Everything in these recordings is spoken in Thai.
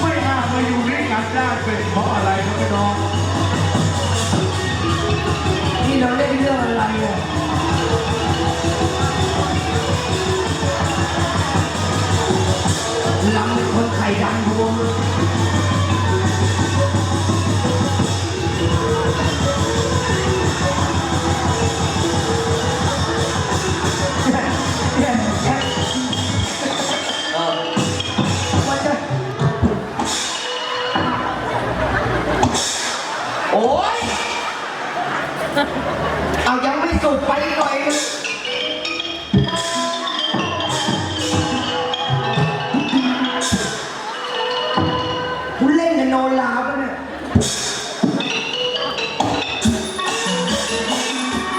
ไม่น่ามาอยู่ด้วยกันได้เป็นเพราะอะไรครับพี่น้องนี่เราเล่นเรื่องอะไรเลำเป็นคนไข่ดังรับผ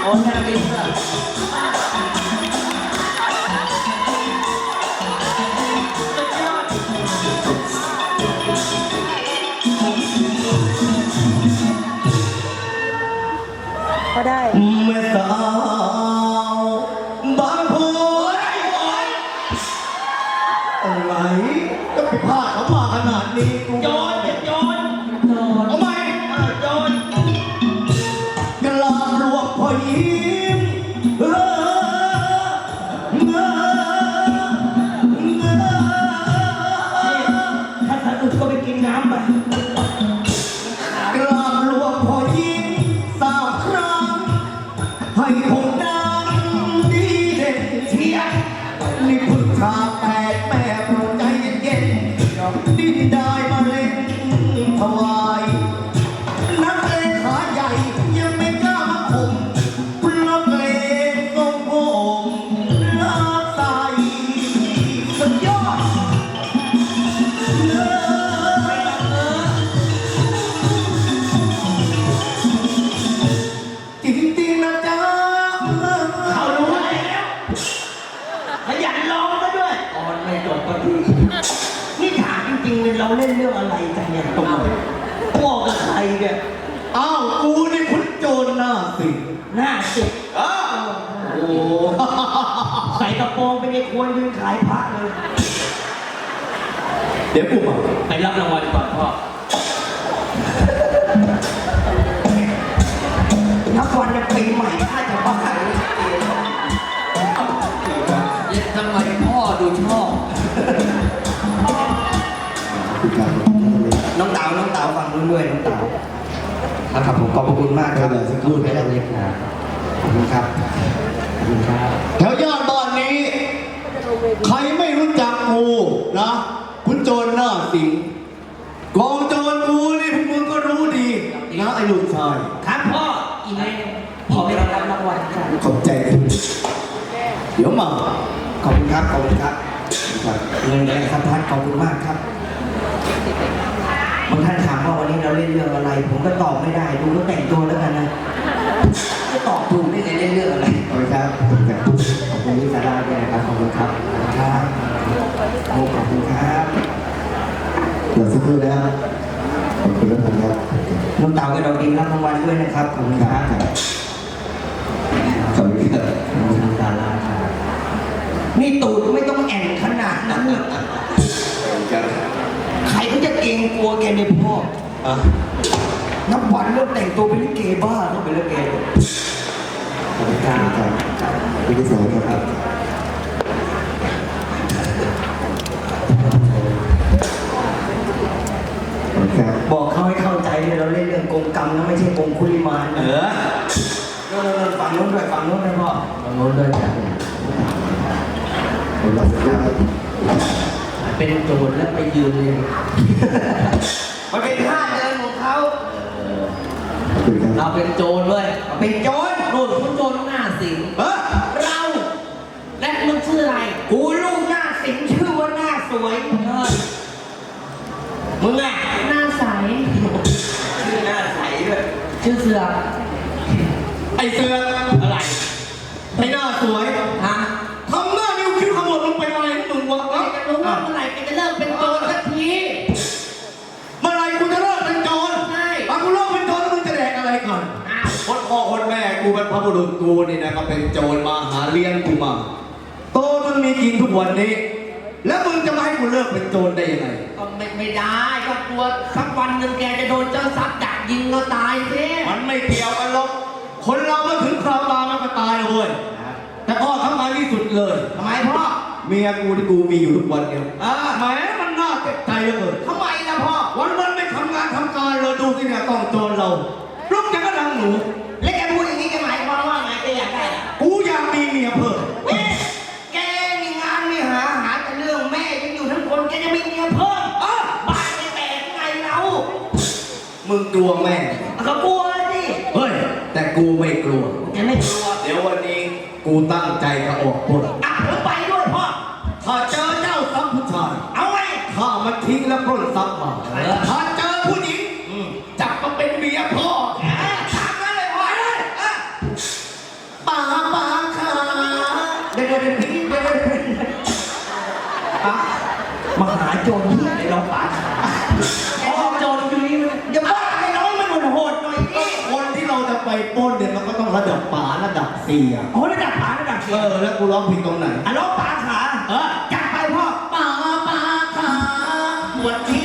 โอ้แค่นี้ก็ก็ได้ เมื่อสา กก็ไปกินน้ำ เลยเราเล่นเรื่องอะไรกันเนี่ยตรงไหนพ่อกับใครเนี่ยอ้าวกูนี่คุณโจรหน้าสิหน้าสิบอ้าวโอ้ใส่กระโปรงเป็นไอ้ควรยืนขายพระเลย เดี๋ยวกูมาไปรับรางวัลก่อนพ่อ ด้วยน้องเต๋าครับผมขอบพระคุณมากครับสักครู่นะครับขอบคุณครับขอบคุณครับแถวย่านบ้านนี้ ใครไม่รู้จักกูนะคุณโจรหน้าสิงกองโจรกูนี่พวกมึงก็รู้ดีนะไอ้ลูกชายครับพ่ออีกไหมพ่อไปรับรางวัลกันขอบใจคุณเดี๋ยวมาขอบคุณครับขอบคุณครับเงินแรงครับท่านขอบคุณมากครับ บางท่านถามว่าวันนี้เราเล่นเรื่องอะไร ผมก็ตอบไม่ได้ดูก็แต่งตัวแล้วกันนะจะตอบถูกได้ไงเล่นเรื่องอะไรขอบคุณครับขอบคุณครับขอบคุณที่สาราด้วยนะครับขอบคุณครับขอบคุณครับโอ้ขอบคุณครับเดี๋ยวสักครู่นะครับขอบคุณนะครับน้องเต่ากับดอกดินรับรางวัลด้วยนะครับขอบคุณครับขอบคุณครับขอบคุณสาราครับนี่ตูดไม่ต้องแอนขนาดนั้นน่ะใครเขา จะเกรงกลัวแกในพ่ออะนับวันเริ่มแต่งตัวเป็นลิเกบ้าเข้าไปแล้วแกเนี่ยขอบคุณครับคุณที่สองครับขอบคุณครับบอกเขาให้เข้าใจเลยเราเล่นเรื่องกงกรรมนะไม่ใช่กงคุลิมานเอนะอเออฝั่งนู้นด้วยฝั่งนู้นด้วยพ่อลงโน้นด้วยจ้ะขอบคุณครับ เป็นโจรแล้วไปยืนเลย มันเป็นท่าเดินของเขาขอบคุณครับเราเป็นโจรเว้ยเป็นโจรโน่นคุณโจรหน้าสิงเออเรา และมึงชื่ออะไร กูลูกหน้าสิงชื่อว่าหน้าสวยเฮ้ยมึงอะหน้าใส ชื่อหน้าใสด้วยชื่อเสือไอเสืออะไรไอหน้าสวยฮะ บุรุษกูนี่นะก็เป็นโจรมาหาเลี้ยงกูมา โตจนมีกินทุกวันนี้ แล้วมึงจะมาให้กูเลิกเป็นโจรได้ยังไงก็ไม่ไม่ได้ก็กลัวสักวันหนึ่งแกจะโดนเจ้าทรัพย์ดักยิงเราตายสิมันไม่เกี่ยวกันหรอกคนเราเมื่อถึงคราวตายมันก็ตายนะเว้ยแต่พ่อทำงานที่สุดเลยทำไมพ่อเมียกูที่กูมีอยู่ทุกวันเนี่ยอ่าแหมมันน่าเจ็บใจเหลือเกินทำไมล่ะพ่อวันวันๆไม่ทำงานทำการเลยดูสิเนี่ยต้องโจรเราลุกจะก็ดังหนู กลัวแม่ ก็กลัวสิเฮ้ย แต่กูไม่กลัว แกไม่กลัวเดี๋ยววันนี้กูตั้งใจจะออกปล้นอะผมไปด้วยพ่อ ถ้าเจอเจ้าทรัพย์ผู้ชาย เอาไงข้ามันทิ้งแล้วปล้นทรัพย์มาเออ ถ้าเจอผู้หญิงจับมาเป็นเมียพ่ออะถามกันเลยพ่อเลยอะป่าป่าขาเดี๋ยวเดี๋ยวเดี๋ยวพี่เดี๋ยวเดี๋ยวเดี๋ยวอะมาหาโจรที่ ไปป้นเนี่ยมันก็ต้องระดับป๋าระดับเสียโอ้ระดับป๋าระดับเสียออแล้วกูร้องผิดตรงไหน อะร้องป๋าขาเออจัดไปพ่อป๋าป๋าขาปวดที